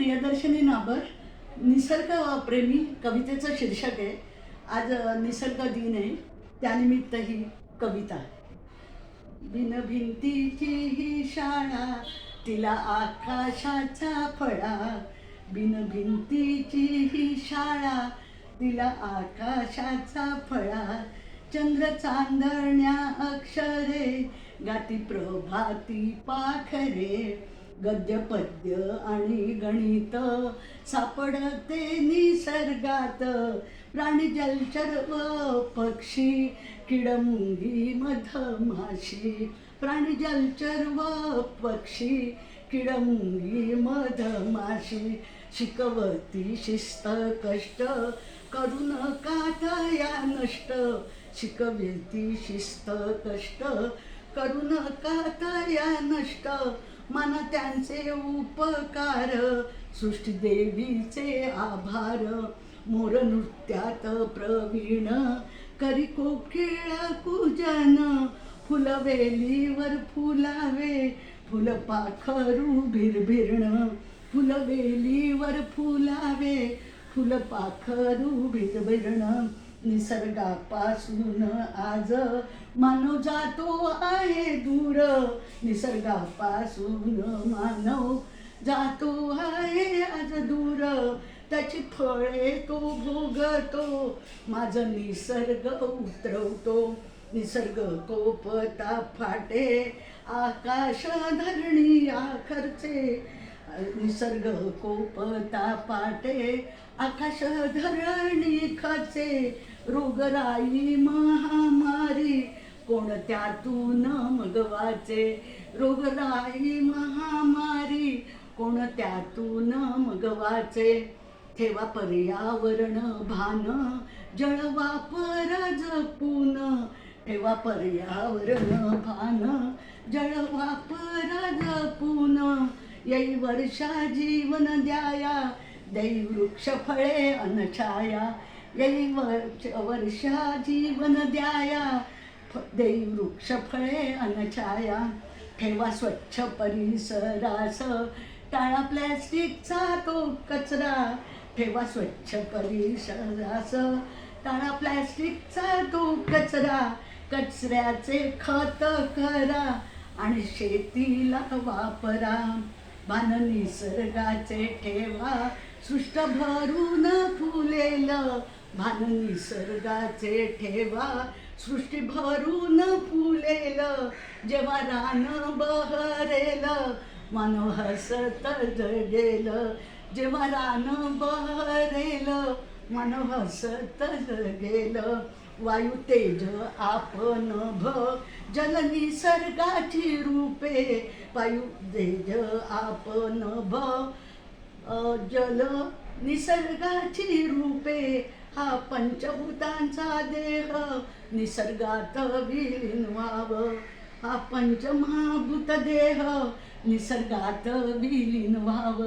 प्रियदर्शनी नाबर निसर्ग प्रेमी कवितेचं शीर्षक आहे. आज निसर्ग दिन आहे. त्यानिमित्त ही कविता बिन भिंतीची ही शाळा तिला आकाशाचा फळा. बिन भिंतीची ही शाळा तिला आकाशाचा फळा. चंद्र चांदण्या अक्षरे गाती प्रभाती पाखरे. गद्य पद्य आणि गणित सापडते निसर्गात. प्राणी जलचर व पक्षी किडमुंगी मधमाशी. प्राणी जलचर व पक्षी किडमुंगी मधमाशी. शिकवती शिस्त कष्ट करू नका या नष्ट. शिकवती शिस्त कष्ट करू नका या नष्ट. मन त्यांचे उपकार सृष्टी देवीचे आभार. मोर नृत्यात प्रवीण करी कोकिळ कुजन. फुलवेलीवर फुलावे फुल पाखरू भिरभिरण. फुलवेलीवर फुलावे फुल पाखरू भिरभिरण. निसर्गापासून आज मानव जातो आहे दूर. निसर्गापासून मानव जातो आहे आज दूर. त्याची फळे तो भोगतो माझं निसर्ग उतरवतो. निसर्ग कोपता फाटे आकाश धरणी आखरचे. निसर्ग कोपता पाटे आकाश धरणी खचे रोगराई महामारी कोणत्यातून मगवाचे? रोगराई महामारी कोणत्यातून मगवाचे? ठेवा पर्यावरण भान जळवापर जपून. ठेवा पर्यावरण भान जळवापर जपून. येई वर्षा जीवन द्याया दै वृक्ष फळे अनछाया येई वर्षा जीवन द्याया फ- वृक्ष फळे अनछाया ठेवा स्वच्छ परिसरास टाळा प्लॅस्टिकचा तो कचरा. ठेवा स्वच्छ परिसरास टाळा प्लॅस्टिकचा तो कचरा. कचऱ्याचे खत करा आणि शेतीला वापरा. भान निसर्गाचे ठेवा. सृष्ट भरून फुलेल भान निसर्गाचे ठेवा. सृष्टी भरून फुलेल जेव्हा रान बहरेल मन हसत जगेल. जेव्हा रान बहरेल मन हसत जगेल. वायू तेज आपण भ जल निसर्गाची रूपे वायू तेज आपण भ जल निसर्गाची रूपे हा पंचभूतांचा देह निसर्गात विलीन व्हाव. हा पंचमहाभूत देह निसर्गात विलीन व्हाव.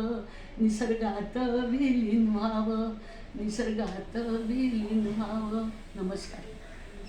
निसर्गात विलीन व्हावं. निसर्गात विलीन व्हाव नमस्कार.